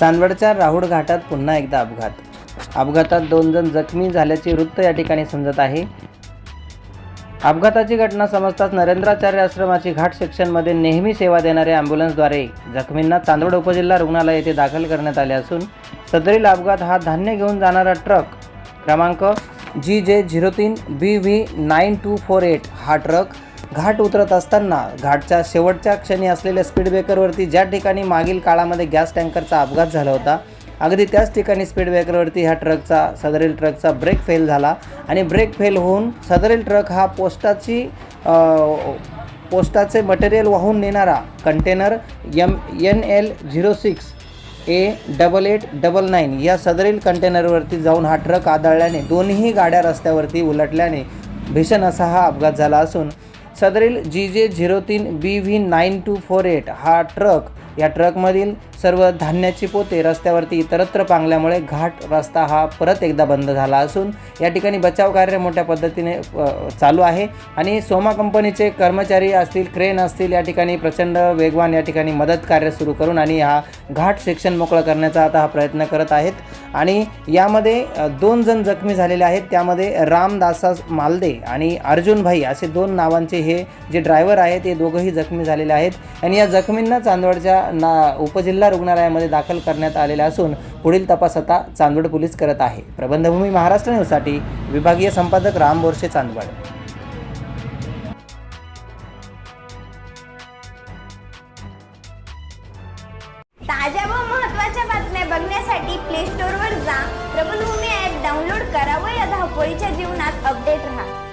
चांदवडच्या राहुड घाटात पुन्हा एकदा अपघात. अपघातात दोन जण जखमी झाल्याचे वृत्त या ठिकाणी समजत आहे. अपघाताची घटना समजताच नरेंद्राचार्य आश्रमाची घाट सेक्शनमध्ये नेहमी सेवा देणाऱ्या ॲम्ब्युलन्सद्वारे जखमींना चांदवड उपजिल्हा रुग्णालय येथे दाखल करण्यात आले असून सदरील अपघात हा धान्य घेऊन जाणारा ट्रक क्रमांक जी जे झिरो तीन B V nine two four eight हा ट्रक घाट उतरत असताना घाटच्या शेवटच्या क्षणी असलेल्या स्पीड ब्रेकरवरती ज्या ठिकाणी मागील काळामध्ये गॅस टँकरचा अपघात झाला होता अगदी त्याच ठिकाणी स्पीड ब्रेकरवरती ह्या ट्रकचा सदरील ट्रकचा ब्रेक फेल झाला आणि ब्रेक फेल होऊन सदरील ट्रक हा पोस्टाची पोस्टाचे मटेरियल वाहून नेणारा container M N L zero six A double eight double nine या सदरील कंटेनरवरती जाऊन हा ट्रक आदळल्याने दोन्ही गाड्या रस्त्यावरती उलटल्याने भीषण असा हा अपघात झाला असून सदरील जी जे झिरो तीन B V nine two four eight हा ट्रक या ट्रकमधील सर्व धान्याची पोते रस्त्यावरती इतरत्र पांगल्यामुळे घाट रस्ता हा परत एकदा बंद झाला असून या ठिकाणी बचाव कार्य मोठ्या पद्धतीने चालू आहे. आणि सोमा कंपनीचे कर्मचारी असतील क्रेन असतील या ठिकाणी प्रचंड वेगवान या ठिकाणी मदत कार्य सुरू करून आणि हा घाट सेक्शन मोकळा करण्याचा आता हा प्रयत्न करत आहेत. आणि यामध्ये दोन जण जखमी झालेले आहेत. त्यामध्ये रामदासा मालदे आणि अर्जुनभाई असे दोन नावांचे हे जे ड्रायव्हर आहेत ते दोघंही जखमी झालेले आहेत. आणि या जखमींना चांदवडच्या ना उपजिल्हा रुग्णालयामध्ये दाखल करण्यात आलेल्या असून पुढील तपास आता चांदवड पोलीस करत आहे. प्रबंधभूमी महाराष्ट्र न्यूजसाठी विभागीय संपादक राम बोरसे चांदवड. ताज्या व महत्त्वाच्या बातम्या बघण्यासाठी प्ले स्टोअरवर जा. प्रबलभूमी ॲप डाउनलोड करा व या धावपळीच्या जीवनात अपडेट राहा.